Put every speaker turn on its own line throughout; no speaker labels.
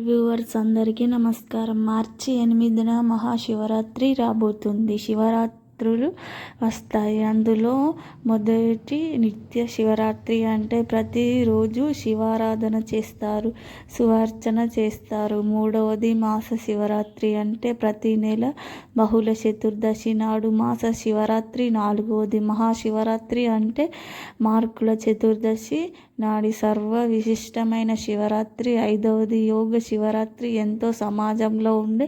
Viewers అందరికీ నమస్కారం. మార్చి ఎనిమిదిన మహాశివరాత్రి రాబోతుంది. శివరాత్రి శివరాత్రులు వస్తాయి. అందులో మొదటి నిత్య శివరాత్రి అంటే ప్రతిరోజు శివారాధన చేస్తారు సువార్చన చేస్తారు. మూడవది మాస శివరాత్రి అంటే ప్రతి నెల బహుళ చతుర్దశి నాడు మాస శివరాత్రి నాలుగవది మహాశివరాత్రి అంటే మార్కుల చతుర్దశి నాడి సర్వ విశిష్టమైన శివరాత్రి ఐదవది యోగ శివరాత్రి. ఎంతో సమాజంలో ఉండే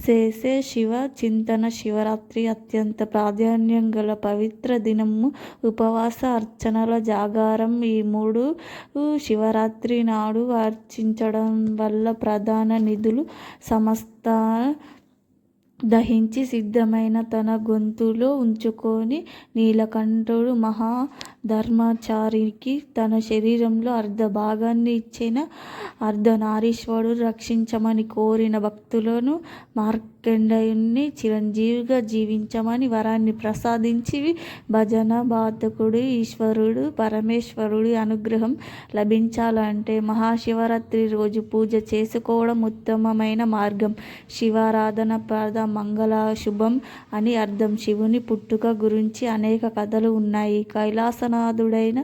చేసే శివ చింతన శివరాత్రి అత్యంత ప్రాధాన్యం గల పవిత్ర దినము. ఉపవాస అర్చనల జాగారం ఈ మూడు శివరాత్రి నాడు అర్చించడం వల్ల ప్రధాన నిధులు సమస్త దహించి సిద్ధమైన తన గొంతులో ఉంచుకొని నీలకంఠుడు మహాధర్మాచారికి తన శరీరంలో అర్ధ భాగాన్ని ఇచ్చిన అర్ధనారీశ్వరుడు రక్షించమని కోరిన భక్తులను మార్కండయుణ్ణి చిరంజీవిగా జీవించమని వరాన్ని ప్రసాదించి భజన బాధకుడు ఈశ్వరుడు పరమేశ్వరుడి అనుగ్రహం లభించాలంటే మహాశివరాత్రి రోజు పూజ చేసుకోవడం ఉత్తమమైన మార్గం. శివారాధన పద మంగళ శుభం అని అర్థం. శివుని పుట్టుక గురించి అనేక కథలు ఉన్నాయి. కైలాసనాథుడైన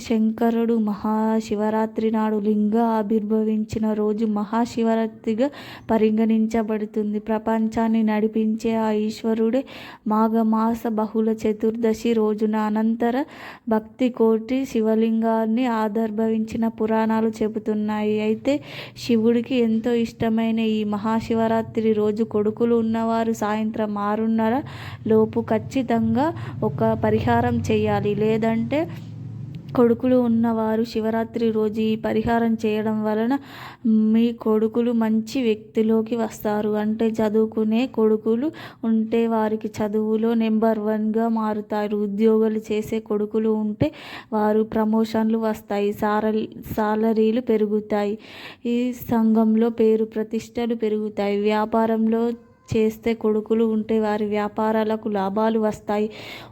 శంకరుడు మహాశివరాత్రి నాడు లింగ ఆవిర్భవించిన రోజు మహాశివరాత్రిగా పరిగణించబడుతుంది. ప్రపంచాన్ని నడిపించే ఆ ఈశ్వరుడే మాఘమాస బహుళ చతుర్దశి రోజున అనంతర భక్తి కోటి శివలింగాన్ని ఆదర్భవించిన పురాణాలు చెబుతున్నాయి. అయితే శివుడికి ఎంతో ఇష్టమైన ఈ మహాశివరాత్రి రోజు కొడుకులు ఉన్నవారు సాయంత్రం ఆరున్నర లోపు ఖచ్చితంగా ఒక పరిహారం చేయాలి. లేదంటే కొడుకులు ఉన్నవారు శివరాత్రి రోజు ఈ పరిహారం చేయడం వలన మీ కొడుకులు మంచి వ్యక్తిలోకి వస్తారు. అంటే చదువుకునే కొడుకులు ఉంటే వారికి చదువులో నెంబర్ వన్గా మారుతారు. ఉద్యోగాలు చేసే కొడుకులు ఉంటే వారు ప్రమోషన్లు వస్తాయి. సారల్ సాలరీలు పెరుగుతాయి. ఈ సంఘంలో పేరు ప్రతిష్టలు పెరుగుతాయి. వ్యాపారంలో చేస్తే కొడుకులు ఉంటే వారి వ్యాపారాలకు లాభాలు వస్తాయి.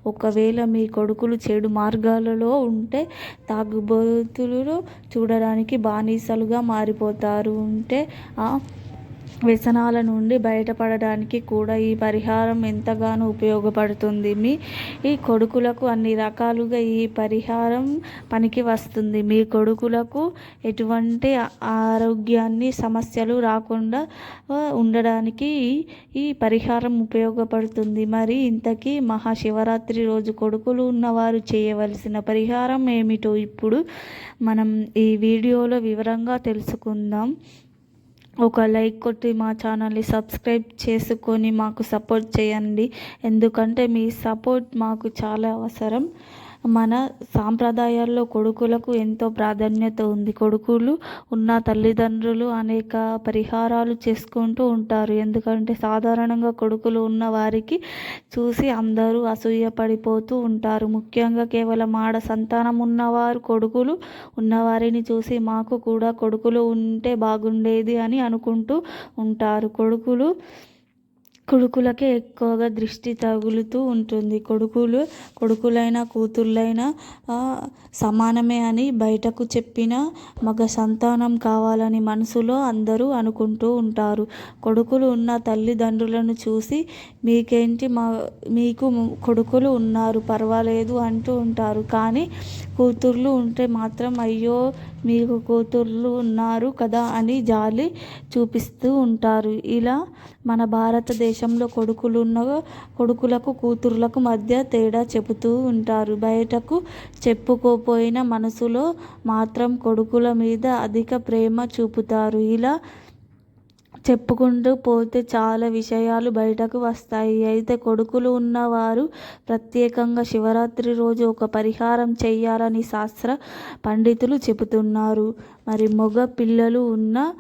ఒకవేళ మీ కొడుకులు చెడు మార్గాలలో ఉంటే తాగుబోతులు చూడడానికి బానిసలుగా మారిపోతారు. ఉంటే ఆ వ్యసనాల నుండి బయటపడడానికి కూడా ఈ పరిహారం ఎంతగానో ఉపయోగపడుతుంది. మీ ఈ కొడుకులకు అన్ని రకాలుగా ఈ పరిహారం పనికి వస్తుంది. మీ కొడుకులకు ఎటువంటి ఆరోగ్యాన్ని సమస్యలు రాకుండా ఉండడానికి ఈ పరిహారం ఉపయోగపడుతుంది. మరి ఇంతకీ మహాశివరాత్రి రోజు కొడుకులు ఉన్నవారు చేయవలసిన పరిహారం ఏమిటో ఇప్పుడు మనం ఈ వీడియోలో వివరంగా తెలుసుకుందాం. ఒక లైక్ కొట్టి మా ఛానల్ని సబ్స్క్రైబ్ చేసుకొని మాకు సపోర్ట్ చేయండి. ఎందుకంటే మీ సపోర్ట్ మాకు చాలా అవసరం. మన సాంప్రదాయాల్లో కొడుకులకు ఎంతో ప్రాధాన్యత ఉంది. కొడుకులు ఉన్న తల్లిదండ్రులు అనేక పరిహారాలు చేసుకుంటూ ఉంటారు. ఎందుకంటే సాధారణంగా కొడుకులు ఉన్న వారికి చూసి అందరూ అసూయ పడిపోతూ ఉంటారు. ముఖ్యంగా కేవలం ఆడ సంతానం ఉన్నవారు కొడుకులు ఉన్నవారిని చూసి మాకు కూడా కొడుకులు ఉంటే బాగుండేది అని అనుకుంటూ ఉంటారు. కొడుకులు కొడుకులకే ఎక్కువగా దృష్టి తగులుతూ ఉంటుంది. కొడుకులు కొడుకులైనా కూతుళ్ళైనా సమానమే అని బయటకు చెప్పిన మగ సంతానం కావాలని మనసులో అందరూ అనుకుంటూ ఉంటారు. కొడుకులు ఉన్న తల్లిదండ్రులను చూసి మీకేంటి మా మీకు కొడుకులు ఉన్నారు పర్వాలేదు అంటూ ఉంటారు. కానీ కూతుర్లు ఉంటే మాత్రం అయ్యో మీకు కూతుర్లు ఉన్నారు కదా అని జాలి చూపిస్తూ ఉంటారు. ఇలా మన భారతదేశంలో కొడుకులున్న కొడుకులకు కూతుర్లకు మధ్య తేడా చెబుతూ ఉంటారు. బయటకు చెప్పుకోపోయిన మనసులో మాత్రం కొడుకుల మీద అధిక ప్రేమ చూపుతారు. ఇలా చెప్పుకుంటూ పోతే చాలా విషయాలు బయటకు వస్తాయి. అయితే కొడుకులు ఉన్నవారు ప్రత్యేకంగా శివరాత్రి రోజు ఒక పరిహారం చేయాలని శాస్త్ర పండితులు చెబుతున్నారు. మరి మగ పిల్లలు ఉన్న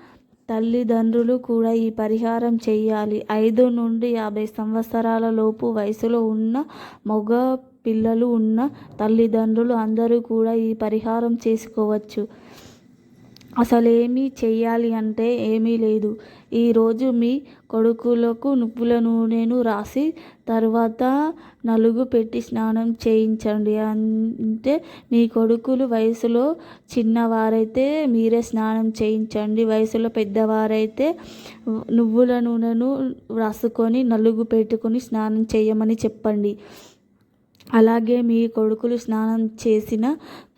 తల్లిదండ్రులు కూడా ఈ పరిహారం చేయాలి. ఐదు నుండి యాభై సంవత్సరాల లోపు వయసులో ఉన్న మగ పిల్లలు ఉన్న తల్లిదండ్రులు అందరూ కూడా ఈ పరిహారం చేసుకోవచ్చు. అసలేమి చేయాలి అంటే ఏమీ లేదు. ఈరోజు మీ కొడుకులకు నువ్వుల నూనెను రాసి తర్వాత నలుగు పెట్టి స్నానం చేయించండి. అంటే మీ కొడుకులు వయసులో చిన్నవారైతే మీరే స్నానం చేయించండి. వయసులో పెద్దవారైతే నువ్వుల నూనెను రాసుకొని నలుగు పెట్టుకొని స్నానం చేయమని చెప్పండి. అలాగే మీ కొడుకులు స్నానం చేసిన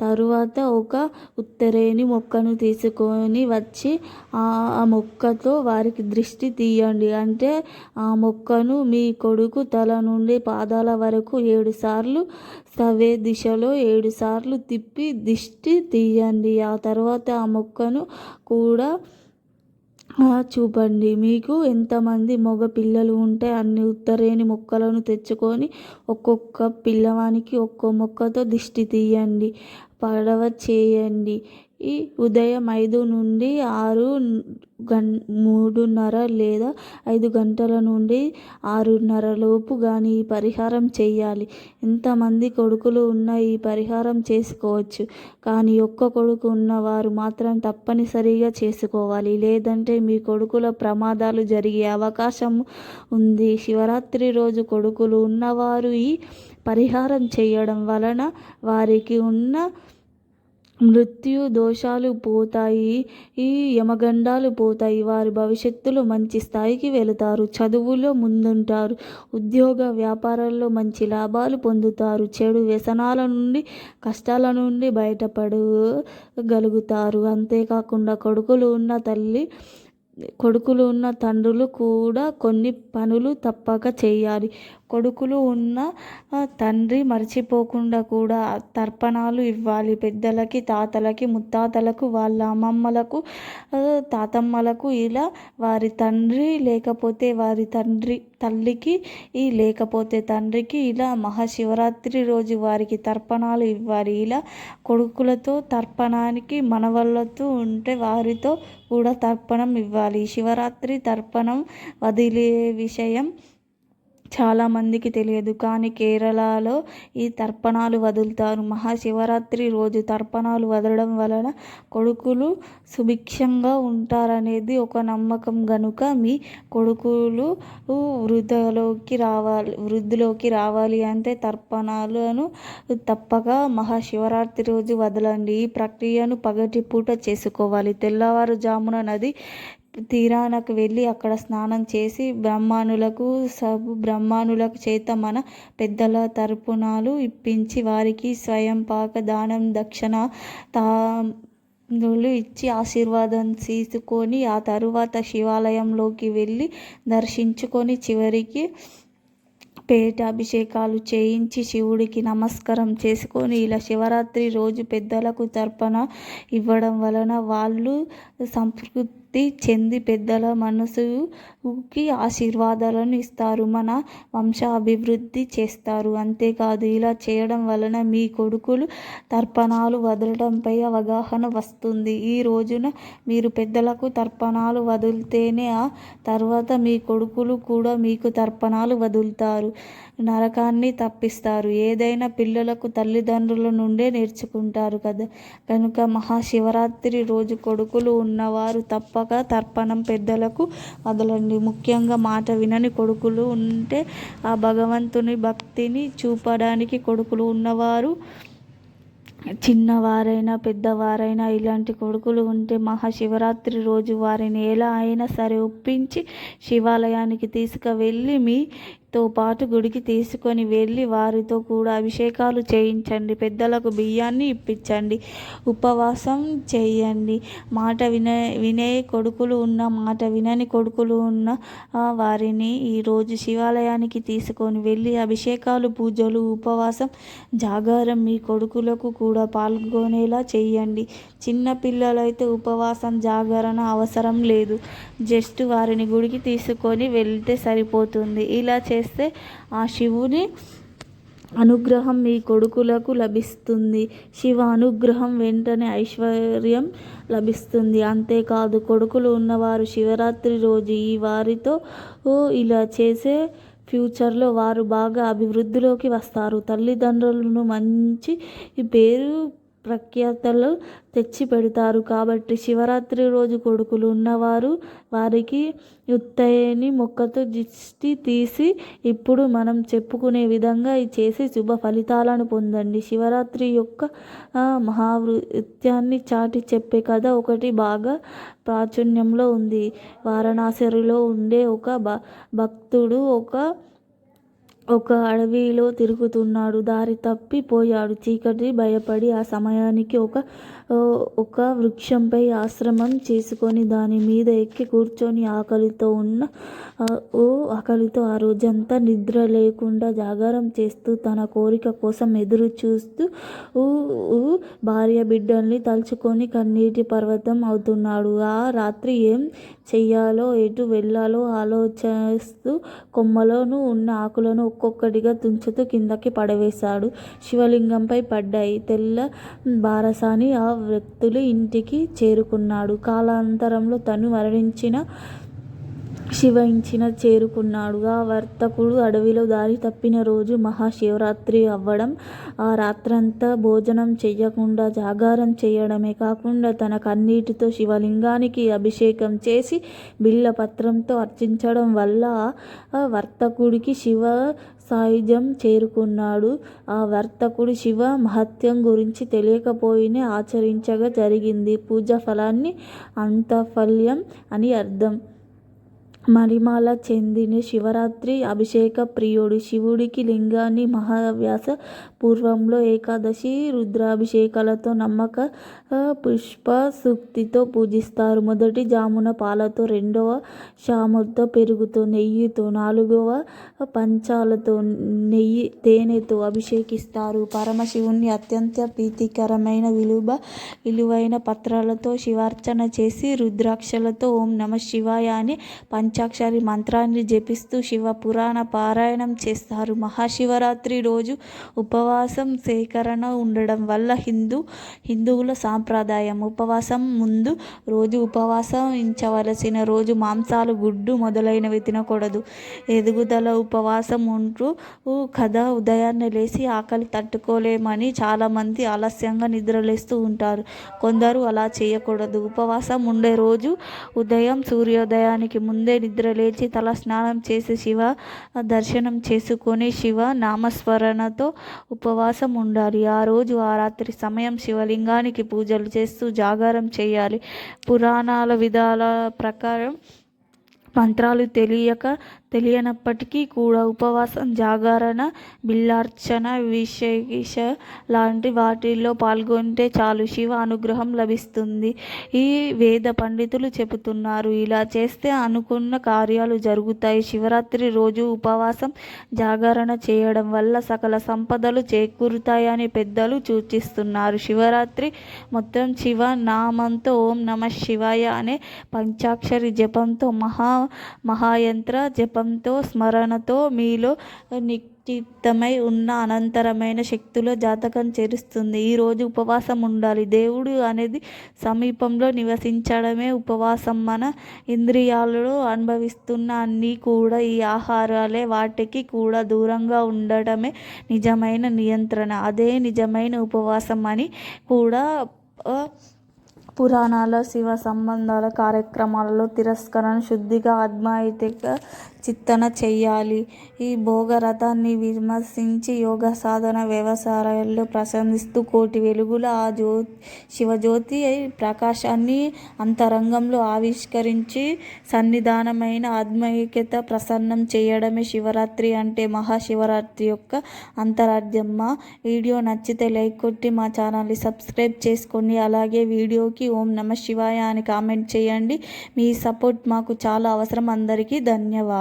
తరువాత ఒక ఉత్తరేణి మొక్కను తీసుకొని వచ్చి ఆ మొక్కతో వారికి దృష్టి తీయండి. అంటే ఆ మొక్కను మీ కొడుకు తల నుండి పాదాల వరకు ఏడుసార్లు సవే దిశలో ఏడుసార్లు తిప్పి దిష్టి తీయండి. ఆ తర్వాత ఆ మొక్కను కూడా చూపండి. మీకు ఎంతమంది మగ పిల్లలు ఉంటే అన్ని ఉత్తరేణి మొక్కలను తెచ్చుకొని ఒక్కొక్క పిల్లవానికి ఒక్కో మొక్కతో దిష్టి తీయండి. పడవ చేయండి. ఈ ఉదయం ఐదు నుండి ఆరు గం మూడున్నర లేదా ఐదు గంటల నుండి ఆరున్నర లోపు కానీ ఈ పరిహారం చేయాలి. ఎంతమంది కొడుకులు ఉన్న ఈ పరిహారం చేసుకోవచ్చు. కానీ ఒక్క కొడుకు ఉన్నవారు మాత్రం తప్పనిసరిగా చేసుకోవాలి. లేదంటే మీ కొడుకుల ప్రమాదాలు జరిగే అవకాశం ఉంది. శివరాత్రి రోజు కొడుకులు ఉన్నవారు ఈ పరిహారం చేయడం వలన వారికి ఉన్న మృత్యు దోషాలు పోతాయి ఈ యమగండాలు పోతాయి. వారి భవిష్యత్తులో మంచి స్థాయికి వెళతారు. చదువులో ముందుంటారు. ఉద్యోగ వ్యాపారాల్లో మంచి లాభాలు పొందుతారు. చెడు వ్యసనాల నుండి కష్టాల నుండి బయటపడగలుగుతారు. అంతేకాకుండా కొడుకులు ఉన్న తల్లి కొడుకులు ఉన్న తండ్రులు కూడా కొన్ని పనులు తప్పక చేయాలి. కొడుకులు ఉన్న తండ్రి మర్చిపోకుండా కూడా తర్పణాలు ఇవ్వాలి. పెద్దలకి తాతలకి ముత్తాతలకు వాళ్ళ అమ్మమ్మలకు తాతమ్మలకు ఇలా వారి తండ్రి లేకపోతే వారి తండ్రి తల్లికి ఈ లేకపోతే తండ్రికి ఇలా మహాశివరాత్రి రోజు వారికి తర్పణాలు ఇవ్వాలి. ఇలా కొడుకులతో తర్పణానికి మనవళ్ళతో ఉంటే వారితో కూడా తర్పణం ఇవ్వాలి. శివరాత్రి తర్పణం వదిలే విషయం చాలామందికి తెలియదు. కానీ కేరళలో ఈ తర్పణాలు వదులుతారు. మహాశివరాత్రి రోజు తర్పణాలు వదలడం వలన కొడుకులు సుభిక్షంగా ఉంటారనేది ఒక నమ్మకం గనుక మీ కొడుకులు వృద్ధలోకి రావాలి వృద్ధిలోకి రావాలి అంటే తర్పణాలను తప్పక మహాశివరాత్రి రోజు వదలండి. ఈ ప్రక్రియను పగటిపూట చేసుకోవాలి. తెల్లవారుజామున నది తీరానకు వెళ్ళి అక్కడ స్నానం చేసి బ్రాహ్మణులకు సబు బ్రాహ్మణులకు చేత మన పెద్దల తర్పణాలు ఇప్పించి వారికి స్వయంపాక దానం దక్షిణ తాంబూలు ఇచ్చి ఆశీర్వాదం తీసుకొని ఆ తరువాత శివాలయంలోకి వెళ్ళి దర్శించుకొని చివరికి అభిషేకాలు చేయించి శివుడికి నమస్కారం చేసుకొని ఇలా శివరాత్రి రోజు పెద్దలకు తర్పణ ఇవ్వడం వలన వాళ్ళు సంస్కృతి సంతృప్తి చెంది పెద్దల మనసుకి ఆశీర్వాదాలను ఇస్తారు. మన వంశాభివృద్ధి చేస్తారు. అంతేకాదు ఇలా చేయడం వలన మీ కొడుకులు తర్పణాలు వదలడంపై అవగాహన వస్తుంది. ఈ రోజున మీరు పెద్దలకు తర్పణాలు వదిలితేనే ఆ తర్వాత మీ కొడుకులు కూడా మీకు తర్పణాలు వదులుతారు. నరకాన్ని తప్పిస్తారు. ఏదైనా పిల్లలకు తల్లిదండ్రుల నుండే నేర్చుకుంటారు కదా. కనుక మహాశివరాత్రి రోజు కొడుకులు ఉన్నవారు తప్ప తప్పక తర్పణం పెద్దలకు వదలండి ముఖ్యంగా మాట వినని కొడుకులు ఉంటే ఆ భగవంతుని భక్తిని చూపడానికి కొడుకులు ఉన్నవారు చిన్నవారైనా పెద్దవారైనా ఇలాంటి కొడుకులు ఉంటే మహాశివరాత్రి రోజు వారిని ఎలా అయినా సరే ఒప్పించి శివాలయానికి తీసుకువెళ్ళి మీ తో పాటు గుడికి తీసుకొని వెళ్ళి వారితో కూడా అభిషేకాలు చేయించండి. పెద్దలకు బియ్యాన్ని ఇప్పించండి. ఉపవాసం చేయండి. మాట వినే వినే కొడుకులు ఉన్న మాట వినని కొడుకులు ఉన్న వారిని ఈరోజు శివాలయానికి తీసుకొని వెళ్ళి అభిషేకాలు పూజలు ఉపవాసం జాగారం మీ కొడుకులకు కూడా పాల్గొనేలా చేయండి. చిన్న పిల్లలైతే ఉపవాసం జాగరణ అవసరం లేదు. జస్ట్ వారిని గుడికి తీసుకొని వెళ్తే సరిపోతుంది. ఇలా చే చేస్తే ఆ శివుని అనుగ్రహం మీ కొడుకులకు లభిస్తుంది. శివ అనుగ్రహం వెంటనే ఐశ్వర్యం లభిస్తుంది. అంతేకాదు కొడుకులు ఉన్నవారు శివరాత్రి రోజు ఈ వారితో ఇలా చేసే ఫ్యూచర్లో వారు బాగా అభివృద్ధిలోకి వస్తారు. తల్లిదండ్రులను మంచి పేరు ప్రఖ్యాతలు తెచ్చిపెడతారు. కాబట్టి శివరాత్రి రోజు కొడుకులు ఉన్నవారు వారికి ఉత్తయ్యని మొక్కతో దిష్టి తీసి ఇప్పుడు మనం చెప్పుకునే విధంగా చేసి శుభ ఫలితాలను పొందండి. శివరాత్రి యొక్క మహావృత్యాన్ని చాటి చెప్పే కథ ఒకటి బాగా ప్రాచుర్యంలో ఉంది. వారణాసిలో ఉండే ఒక భ భక్తుడు ఒక ఒక అడవిలో తిరుగుతున్నాడు. దారి తప్పిపోయాడు చీకటి భయపడి ఆ సమయానికి ఒక ఒక వృక్షంపై ఆశ్రమం చేసుకొని దాని మీద ఎక్కి కూర్చొని ఆకలితో ఉన్న ఓ ఆకలితో ఆ రోజంతా నిద్ర లేకుండా జాగారం చేస్తూ తన కోరిక కోసం ఎదురు చూస్తూ భార్య బిడ్డల్ని తలుచుకొని కన్నీటి పర్వతం అవుతున్నాడు. ఆ రాత్రి ఏం చెయ్యాలో ఎటు వెళ్ళాలో ఆలోచిస్తూ కొమ్మలోను ఉన్న ఆకులను ఒక్కొక్కటిగా తుంచుతూ కిందకి పడవేశాడు. శివలింగంపై పడ్డాయి. తెల్ల బారసాని ఆ వ్యక్తులు ఇంటికి చేరుకున్నాడు. కాలాంతరంలో తను మరణించిన శివయించిన చేరుకున్నాడు ఆ వర్తకుడు అడవిలో దారి తప్పిన రోజు మహాశివరాత్రి అవ్వడం ఆ రాత్రంతా భోజనం చెయ్యకుండా జాగారం చేయడమే కాకుండా తన కన్నీటితో శివలింగానికి అభిషేకం చేసి బిల్లపత్రంతో అర్చించడం వల్ల వర్తకుడికి శివ సాయుధ్యం చేరుకున్నాడు. ఆ వర్తకుడు శివ మహత్యం గురించి తెలియకపోయినా ఆచరించగా జరిగింది. పూజ ఫలాన్ని అంతఫల్యం అని అర్థం. మరిమాల చెందిన శివరాత్రి అభిషేక ప్రియుడు శివుడికి లింగాన్ని మహావ్యాస పూర్వంలో ఏకాదశి రుద్రాభిషేకాలతో నమ్మక పుష్ప సూక్తితో పూజిస్తారు. మొదటి జామున పాలతో రెండవ శాముతో పెరుగుతో నెయ్యితో నాలుగవ పంచాలతో నెయ్యి తేనెతో అభిషేకిస్తారు. పరమశివుణ్ణి అత్యంత ప్రీతికరమైన విలువ విలువైన పత్రాలతో శివార్చన చేసి రుద్రాక్షలతో ఓం నమ శివాయ అని పంచ పంచాక్షరి మంత్రాన్ని జపిస్తూ శివ పురాణ పారాయణం చేస్తారు. మహాశివరాత్రి రోజు ఉపవాసం సేకరణ ఉండడం వల్ల హిందూ హిందువుల సాంప్రదాయం. ఉపవాసం ముందు రోజు ఉపవాసించవలసిన రోజు మాంసాలు గుడ్డు మొదలైనవి తినకూడదు. ఎదుగుదల ఉపవాసం ఉంటూ కథ ఉదయాన్నే లేచి ఆకలి తట్టుకోలేమని చాలామంది ఆలస్యంగా నిద్రలేస్తూ ఉంటారు. కొందరు అలా చేయకూడదు. ఉపవాసం ఉండే రోజు ఉదయం సూర్యోదయానికి ముందే నిద్ర లేచి తల స్నానం చేసి శివ దర్శనం చేసుకొని శివ నామస్మరణతో ఉపవాసం ఉండాలి. ఆ రోజు ఆ రాత్రి సమయం శివలింగానికి పూజలు చేస్తూ జాగారం చేయాలి. పురాణాల విధాల ప్రకారం మంత్రాలు తెలియక తెలియనప్పటికీ కూడా ఉపవాసం జాగరణ బిల్లార్చన విశేష లాంటి వాటిల్లో పాల్గొంటే చాలు శివ అనుగ్రహం లభిస్తుంది. ఈ వేద పండితులు చెబుతున్నారు ఇలా చేస్తే అనుకున్న కార్యాలు జరుగుతాయి. శివరాత్రి రోజు ఉపవాసం జాగరణ చేయడం వల్ల సకల సంపదలు చేకూరుతాయని పెద్దలు సూచిస్తున్నారు. శివరాత్రి మొత్తం శివ నామంతో ఓం నమ శివాయ అనే పంచాక్షరి జపంతో మహా మహాయంత్ర జపంతో స్మరణతో మీలో నిక్షిప్తమై ఉన్న అనంతరమైన శక్తుల జాతకం చేరుస్తుంది. ఈరోజు ఉపవాసం ఉండాలి. దేవుడు అనేది సమీపంలో నివసించడమే ఉపవాసం. మన ఇంద్రియాలలో అనుభవిస్తున్న అన్నీ కూడా ఈ ఆహారాలే వాటికి కూడా దూరంగా ఉండటమే నిజమైన నియంత్రణ. అదే నిజమైన ఉపవాసం అని కూడా పురాణాల శివ సంబంధాల కార్యక్రమాలలో తిరస్కరణ శుద్ధిగా ఆత్మాయితీగా చిత్తన చెయ్యాలి. ఈ భోగరథాన్ని విమర్శించి యోగ సాధన వ్యవసాయాల్లో ప్రశంసిస్తూ కోటి వెలుగుల ఆ జ్యో శివజ్యోతి ప్రకాశాన్ని అంతరంగంలో ఆవిష్కరించి సన్నిధానమైన ఆత్మైక్యత ప్రసన్నం చేయడమే శివరాత్రి అంటే మహాశివరాత్రి యొక్క అంతరార్థమ్మ వీడియో నచ్చితే లైక్ కొట్టి మా ఛానల్ని సబ్స్క్రైబ్ చేసుకోండి. అలాగే వీడియోకి ఓం నమ శివాయ అని కామెంట్ చేయండి. మీ సపోర్ట్ మాకు చాలా అవసరం. అందరికీ ధన్యవాదాలు.